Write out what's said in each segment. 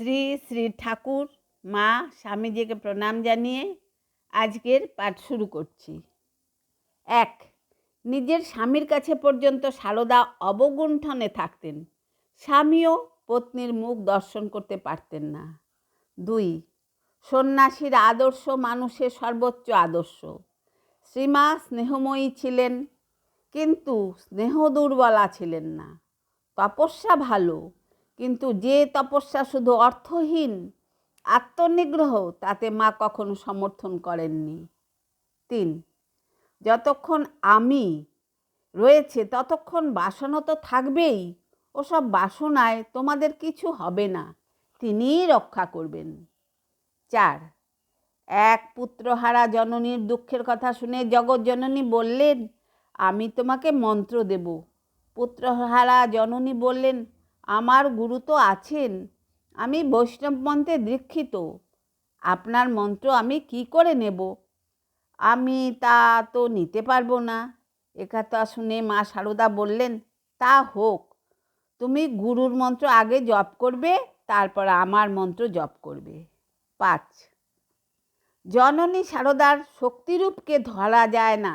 শ্রী শ্রী ঠাকুর, মা, স্বামীজিকে প্রণাম জানিয়ে আজকের পাঠ শুরু করছি। এক, নিজের স্বামীর কাছে পর্যন্ত সারদা অবগুণ্ঠনে থাকতেন। স্বামীও পত্নীর মুখ দর্শন করতে পারতেন না। দুই, সন্ন্যাসীর আদর্শ মানুষের সর্বোচ্চ আদর্শ। শ্রীমা স্নেহময়ী ছিলেন, কিন্তু স্নেহ দুর্বলা ছিলেন না। তপস্যা ভালো কিন্তু যে তপস্যা শুধু অর্থহীন, আত্মনিগ্রহ তাতে মা কখনো সমর্থন করেননি। তিন, যতক্ষণ আমি রয়েছে ততক্ষণ বাসনা তো থাকবেই, ওসব বাসনায় তোমাদের কিছু হবে না, তিনিই রক্ষা করবেন। চার, এক পুত্রহারা জননীর দুঃখের কথা শুনে জগৎ জননী বললেন, আমি তোমাকে মন্ত্র দেব। পুত্রহারা জননী বললেন আমার গুরু তো আছেন। আমি বৈষ্ণব মন্ত্রে দীক্ষিত। আপনার মন্ত্র আমি কি করে নেব? আমি তা তো নিতে পারব না। একথা শুনে মা সারদা বললেন, তা হোক, তুমি গুরুর মন্ত্র আগে জপ করবে, তারপর আমার মন্ত্র জপ করবে। পাঁচ, জননী সারদার শক্তিরূপকে ধরা যায় না,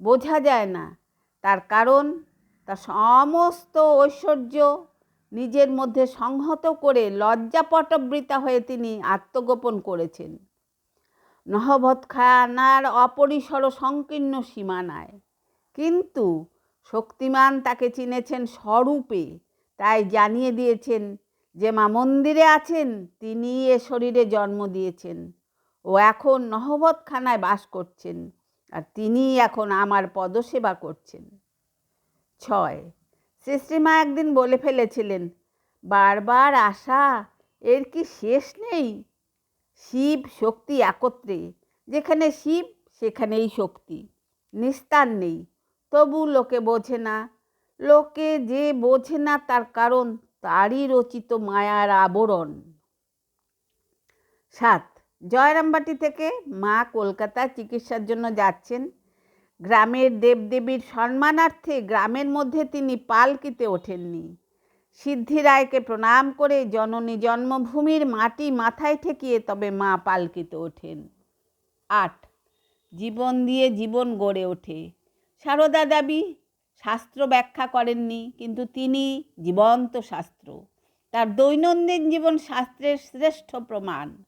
বোঝা যায় না। তার কারণ, তার সমস্ত ঐশ্বর্য নিজের মধ্যে সংহত করে লজ্জাপটবৃতা হয়ে তিনি আত্মগোপন করেছেন। নহবত খানার অপরিসর সংকীর্ণ সীমানায়। কিন্তু শক্তিমান তাকে চিনেছেন স্বরূপে। তাই জানিয়ে দিয়েছেন, যে মা মন্দিরে আছেন, তিনি এ শরীরে জন্ম দিয়েছেন। ও এখন নহবতখানায় বাস করছেন, আর তিনি এখন আমার পদসেবা করছেন। ছয় শ্রীশ্রীমা একদিন বলে ফেলেছিলেন, বারবার আসা এর কি শেষ নেই? শিব শক্তি একত্রে, যেখানে শিব, সেখানেই শক্তি। নিস্তার নেই, তবু লোকে বোঝে না। লোকে যে বোঝে না তার কারণ, তারই রচিত মায়ার আবরণ। সাত, জয়রামবাটি থেকে মা কলকাতায় চিকিৎসার জন্য যাচ্ছেন। গ্রামের দেবদেবীর সম্মানার্থে গ্রামের মধ্যে তিনি পালকিতে ওঠেননি। সিদ্ধি রায়কে প্রণাম করে জননী জন্মভূমির মাটি মাথায় ঠেকিয়ে তবে মা পালকিতে ওঠেন। আট, জীবন দিয়ে জীবন গড়ে ওঠে। সারদা দাবি শাস্ত্র ব্যাখ্যা করেননি, কিন্তু তিনি জীবন্ত শাস্ত্র। তার দৈনন্দিন জীবন শাস্ত্রের শ্রেষ্ঠ প্রমাণ।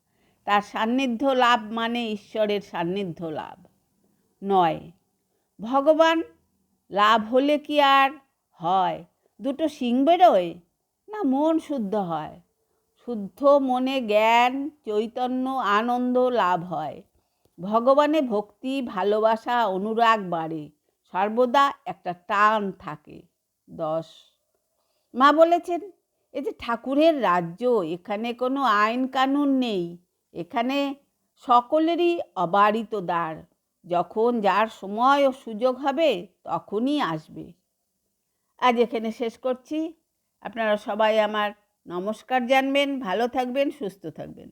তার সান্নিধ্য লাভ মানে ঈশ্বরের সান্নিধ্য লাভ। নয় ভগবান, লাভ হলে কি আর হয়? দুটো শিং বেরোয় না মন শুদ্ধ হয়? শুদ্ধ মনে জ্ঞান, চৈতন্য, আনন্দ লাভ হয়। ভগবানে ভক্তি, ভালোবাসা, অনুরাগ বাড়ে। সর্বদা একটা টান থাকে, দশ। মা বলেছেন, এ যে ঠাকুরের রাজ্য, এখানে কোনো আইন কানুন নেই। এখানে সকলেরই অবারিত দ্বার। যখন যার সময় ও সুযোগ হবে, তখনই আসবে। আজ এখানে শেষ করছি। আপনারা সবাই আমার নমস্কার জানবেন, ভালো থাকবেন, সুস্থ থাকবেন।